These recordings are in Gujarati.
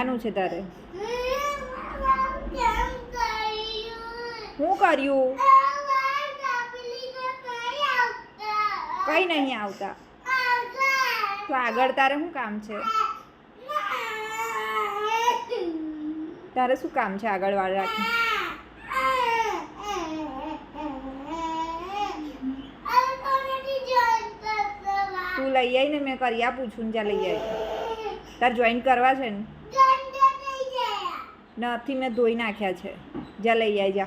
જવાનું છે તારે? શું કર્યું? કઈ નહીં આવતા. તો આગળ તારે શું કામ છે? તારે શું કામ છે આગળ વાળ રાખી તું લઈ આવીને મેં કરી આપું છું ને જ્યાં લઈ આવી તારે જોઈન કરવા છે ને? નથી મેં ધોઈ નાખ્યા છે. જ્યાં લઈ આવી જા.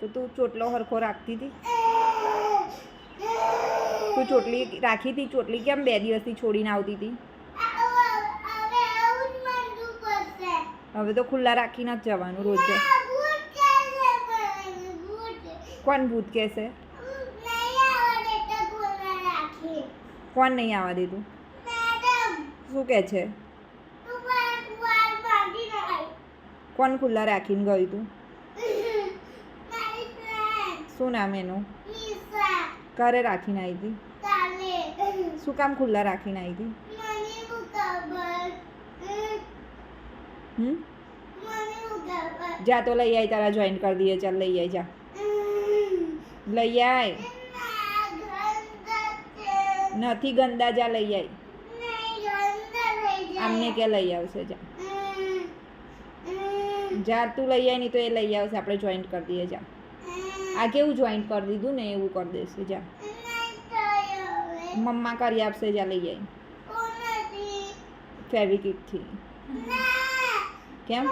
તો તું ચોટલો હરખો રાખતી હતી? તું ચોટલી રાખી હતી? ચોટલી કેમ બે દિવસથી છોડીને આવતી હતી? હવે તો ખુલ્લા રાખીને જ જવાનું રોજ. કોણ ભૂત કહેશે? કોણ નહીં આવવા દીધું. શું કહે છે? કોણ ખુલ્લા રાખીને ગયું તું? શું નામ એનું? ક્યારે રાખીને આવી હતી? શું કામ ખુલ્લા રાખીને આવી હતી? જા તો લઈ આવી તારા જોઈન કરી દઈએ ચાલ લઈ આવી જા. લઈ આય. નથી ગંદા જા લઈ આવી આમને કે લઈ આવશે જા. જા તું લઈ આવી નહીં તો એ લઈ આવશે. આપણે જોઈન્ટ કરી દઈએ જા. આ કેવું જોઈન્ટ કરી દીધું ને એવું કરી દેશે જા. મમ્મા કરી આપશે જા લઈ આવી ફેવિકિકથી કેમ?